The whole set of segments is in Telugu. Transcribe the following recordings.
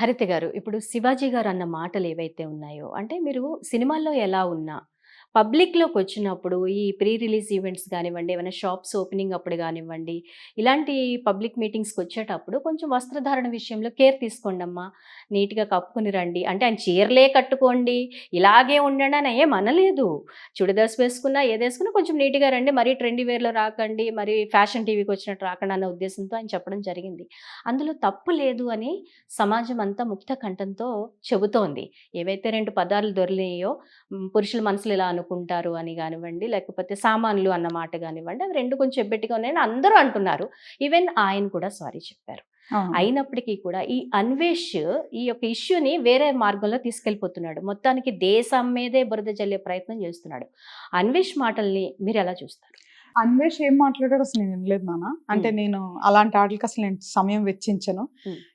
హరిత గారు ఇప్పుడు శివాజీ గారు అన్న మాటలు ఏవైతే ఉన్నాయో అంటే మీరు సినిమాల్లో ఎలా ఉన్నా పబ్లిక్లోకి వచ్చినప్పుడు ఈ ప్రీ రిలీజ్ ఈవెంట్స్ కానివ్వండి ఏమైనా షాప్స్ ఓపెనింగ్ అప్పుడు కానివ్వండి ఇలాంటి పబ్లిక్ మీటింగ్స్కి వచ్చేటప్పుడు కొంచెం వస్త్రధారణ విషయంలో కేర్ తీసుకోండి అమ్మా. నీట్గా కప్పుకొని రండి. అంటే ఆయన చీరలే కట్టుకోండి. ఇలాగే ఉండండి అని ఏం అనలేదు. చుడిదార్స్ వేసుకున్నా ఏది కొంచెం నీట్గా రండి. మరీ ట్రెండీ వేర్లో రాకండి. మరి ఫ్యాషన్ టీవీకి వచ్చినట్టు రాకండి అన్న ఉద్దేశంతో ఆయన చెప్పడం జరిగింది. అందులో తప్పు లేదు అని సమాజం అంతా ముక్త కంఠంతో చెబుతోంది. ఏవైతే రెండు పదాలు దొరినాయో పురుషుల మనసులు ఇలా అనుకుంటారు అని కానివ్వండి లేకపోతే సామాన్లు అన్న మాట కానివ్వండి అవి రెండు కొంచెం ఎబ్బెట్టుగా ఉన్నాయని అందరూ అంటున్నారు. ఈవెన్ ఆయన కూడా సారీ చెప్పారు. అయినప్పటికీ కూడా ఈ అన్వేష్ ఈ యొక్క ఇష్యూని వేరే మార్గంలో తీసుకెళ్ళిపోతున్నాడు. మొత్తానికి దేశం మీదే బురద జల్లే ప్రయత్నం చేస్తున్నాడు. అన్వేష్ మాటల్ని మీరు ఎలా చూస్తారు? అన్వేష్ ఏం మాట్లాడాడు అసలు నేను వినలేదు నాన్న. అంటే నేను అలాంటి వాటికి అసలు నేను సమయం వెచ్చించను.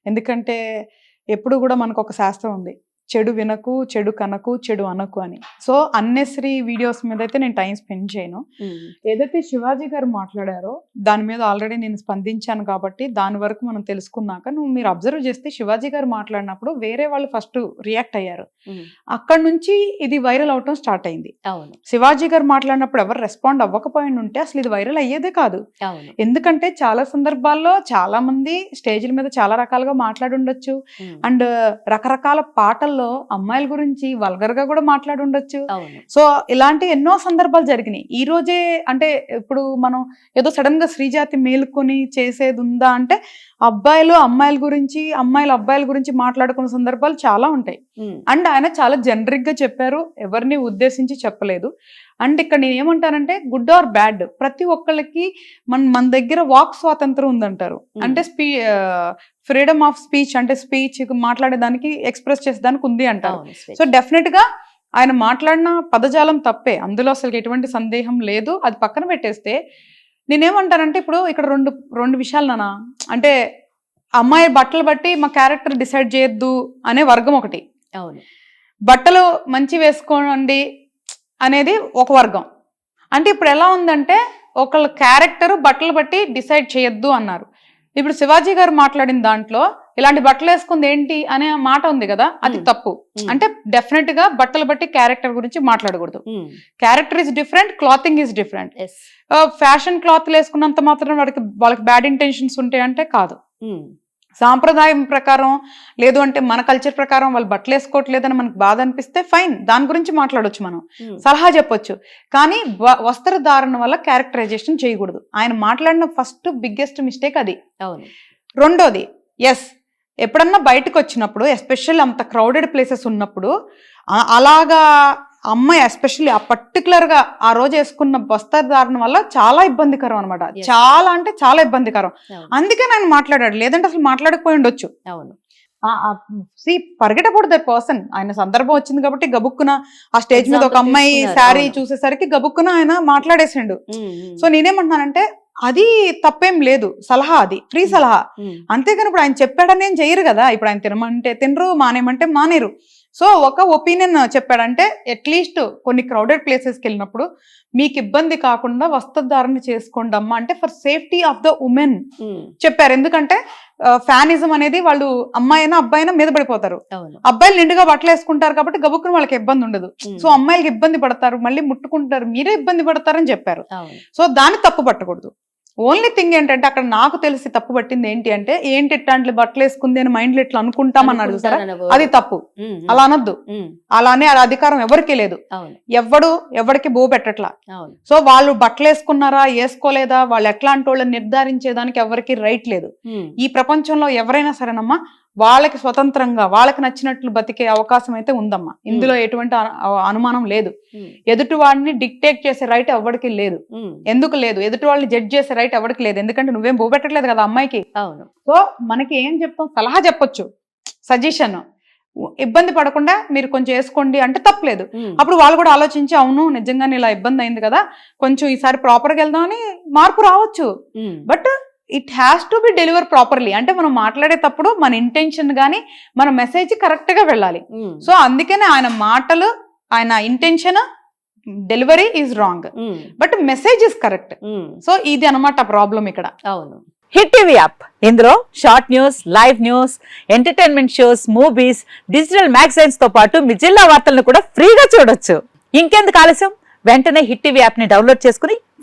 ఎందుకంటే ఎప్పుడు కూడా మనకు ఒక శాస్త్రం ఉంది. చెడు వినకు చెడు కనకు చెడు అనకు అని. సో అన్నెసరీ వీడియోస్ మీద అయితే నేను టైం స్పెండ్ చేయను. ఏదైతే శివాజీ గారు మాట్లాడారో దాని మీద ఆల్రెడీ నేను స్పందించాను కాబట్టి దాని వరకు మనం తెలుసుకున్నాక నువ్వు మీరు అబ్జర్వ్ చేస్తే శివాజీ గారు మాట్లాడినప్పుడు వేరే వాళ్ళు ఫస్ట్ రియాక్ట్ అయ్యారు. అక్కడ నుంచి ఇది వైరల్ అవటం స్టార్ట్ అయింది. అవును. శివాజీ గారు మాట్లాడినప్పుడు ఎవరు రెస్పాండ్ అవ్వకపోయి ఉంటే అసలు ఇది వైరల్ అయ్యేదే కాదు. ఎందుకంటే చాలా సందర్భాల్లో చాలా మంది స్టేజ్ల మీద చాలా రకాలుగా మాట్లాడి ఉండొచ్చు. అండ్ రకరకాల పాటల్లో అమ్మాయిల గురించి వల్గర్గా కూడా మాట్లాడి ఉండొచ్చు. సో ఇలాంటి ఎన్నో సందర్భాలు జరిగినాయి. ఈ రోజే అంటే ఇప్పుడు మనం ఏదో సడన్గా శ్రీజాతి మేలుకొని చేసేది ఉందా అంటే అబ్బాయిలు అమ్మాయిల గురించి అమ్మాయిలు అబ్బాయిల గురించి మాట్లాడుకున్న సందర్భాలు చాలా ఉంటాయి. అండ్ ఆయన చాలా జనరిక్గా చెప్పారు. ఎవరిని ఉద్దేశించి చెప్పలేదు. అండ్ ఇక్కడ నేను ఏమంటానంటే గుడ్ ఆర్ బ్యాడ్? ప్రతి ఒక్కళ్ళకి మన మన దగ్గర వాక్ స్వాతంత్రం ఉందంటారు. అంటే స్పీ ఫ్రీడమ్ ఆఫ్ స్పీచ్ అంటే స్పీచ్ మాట్లాడేదానికి ఎక్స్ప్రెస్ చేసేదానికి ఉంది అంటారు. సో డెఫినెట్గా ఆయన మాట్లాడిన పదజాలం తప్పే. అందులో అసలు ఎటువంటి సందేహం లేదు. అది పక్కన పెట్టేస్తే నేనేమంటానంటే ఇప్పుడు ఇక్కడ రెండు రెండు విషయాలు నాన్న. అంటే అమ్మాయి బట్టలు బట్టి మా క్యారెక్టర్ డిసైడ్ చేయొద్దు అనే వర్గం ఒకటి. అవును. బట్టలు మంచి వేసుకోండి అనేది ఒక వర్గం. అంటే ఇప్పుడు ఎలా ఉందంటే ఒకళ్ళ క్యారెక్టర్ బట్టలు బట్టి డిసైడ్ చేయొద్దు అన్నారు. ఇప్పుడు శివాజీ గారు మాట్లాడిన దాంట్లో ఇలాంటి బట్టలు వేసుకుంది ఏంటి అనే మాట ఉంది కదా అది. తప్పు. అంటే డెఫినెట్గా బట్టలు బట్టి క్యారెక్టర్ గురించి మాట్లాడకూడదు. Character is different clothing is different fashion క్లాత్లు వేసుకున్నంత మాత్రం వాడికి వాళ్ళకి బ్యాడ్ ఇంటెన్షన్స్ ఉంటాయంటే కాదు. సాంప్రదాయం ప్రకారం లేదు అంటే మన కల్చర్ ప్రకారం వాళ్ళు బట్టలు వేసుకోవట్లేదని మనకు బాధ అనిపిస్తే ఫైన్ దాని గురించి మాట్లాడొచ్చు మనం. సలహా చెప్పొచ్చు. కానీ వ- వస్త్రధారణ వల్ల క్యారెక్టరైజేషన్ చేయకూడదు. ఆయన మాట్లాడిన ఫస్ట్ బిగ్గెస్ట్ మిస్టేక్ అది. అవును. రెండోది ఎస్ ఎప్పుడన్నా బయటకు వచ్చినప్పుడు ఎస్పెషల్ అంత క్రౌడెడ్ ప్లేసెస్ ఉన్నప్పుడు అలాగా అమ్మాయి ఎస్పెషల్లీ ఆ పర్టికులర్గా ఆ రోజు వేసుకున్న వస్త్రధారణ వల్ల చాలా ఇబ్బందికరం అనమాట. చాలా అంటే చాలా ఇబ్బందికరం. అందుకే నేను మాట్లాడాడు. లేదంటే అసలు మాట్లాడకపోయి ఉండొచ్చు. అవును. సి పర్సన్ ఆయన సందర్భం వచ్చింది కాబట్టి గబుక్కున ఆ స్టేజ్ మీద ఒక అమ్మాయి శారీ. చూసేసరికి గబుక్కున ఆయన మాట్లాడేసిండు. సో నేనేమంటున్నానంటే అది తప్పేం లేదు. సలహా అది. ఫ్రీ సలహా. అంతేగాని ఇప్పుడు ఆయన చెప్పాడని ఏం చేయరు కదా. ఇప్పుడు ఆయన తినమంటే తినరు మానేమంటే మానేరు సో ఒక ఒపీనియన్ చెప్పాడంటే అట్లీస్ట్ కొన్ని క్రౌడెడ్ ప్లేసెస్కి వెళ్ళినప్పుడు మీకు ఇబ్బంది కాకుండా వస్త్రధారణ చేసుకోండి అమ్మా. అంటే for safety of the women um, చెప్పారు. ఎందుకంటే ఫ్యానిజం అనేది వాళ్ళు అమ్మాయినా అబ్బాయినా మీద పడిపోతారు. అబ్బాయిలు నిండుగా బట్టలు వేసుకుంటారు కాబట్టి గబుక్కుని వాళ్ళకి ఇబ్బంది ఉండదు. సో అమ్మాయిలకి ఇబ్బంది పడతారు. మళ్ళీ ముట్టుకుంటారు మీరే ఇబ్బంది పడతారని చెప్పారు. సో దాన్ని తప్పు పట్టకూడదు. ఓన్లీ థింగ్ ఏంటంటే అక్కడ నాకు తెలిసి తప్పు పట్టింది ఏంటి అంటే ఏంటి ఇట్లాంటి బట్టలు వేసుకుంది అని మైండ్లో ఇట్లా అనుకుంటామన్నాడు word. అది తప్పు. అలా అనొద్దు. అలానే ఆ అధికారం ఎవరికీ లేదు. ఎవ్వడు ఎవరికి బో పెట్టట్లా. సో వాళ్ళు బట్టలు వేసుకున్నారా వేసుకోలేదా వాళ్ళు ఎట్లాంటి వాళ్ళని నిర్ధారించేదానికి ఎవరికి రైట్ లేదు. ఈ ప్రపంచంలో ఎవరైనా సరేనమ్మా వాళ్ళకి స్వతంత్రంగా వాళ్ళకి నచ్చినట్లు బతికే అవకాశం అయితే ఉందమ్మా. ఇందులో ఎటువంటి అను- అనుమానం లేదు. ఎదుటి వాడిని డిక్టేట్ చేసే రైట్ ఎవరికి లేదు. ఎందుకు లేదు? ఎదుటి వాళ్ళని జడ్జ్ చేసే రైట్ ఎవరికి లేదు. ఎందుకంటే నువ్వేం బోబెట్టట్లేదు కదా అమ్మాయికి. అవును. సో మనకి ఏం చెప్తాం? సలహా చెప్పొచ్చు. సజెషన్. ఇబ్బంది పడకుండా మీరు కొంచెం వేసుకోండి అంటే తప్పలేదు. అప్పుడు వాళ్ళు కూడా ఆలోచించి అవును నిజంగానే ఇలా ఇబ్బంది అయింది కదా కొంచెం ఈసారి ప్రాపర్గా వెళ్దామని మార్పు రావచ్చు. But it has to be deliver properly అంటే మనం మాట్లాడేటప్పుడు మన ఇంటెన్షన్ కానీ మన మెసేజ్ కరెక్ట్గా వెళ్ళాలి. సో అందుకనే ఆయన మాటలు ఆయన intention delivery is wrong but message is correct so ఇది అనమాట ప్రాబ్లం ఇక్కడ. అవును. హిట్ టీవీ యాప్ ఇందులో short news live news entertainment shows movies digital మ్యాగజైన్స్తో పాటు మీ జిల్లా వార్తలను కూడా ఫ్రీగా చూడొచ్చు. ఇంకెందుకు ఆలస్యం? వెంటనే హిట్ టీవీ యాప్ని డౌన్లోడ్ చేసుకుని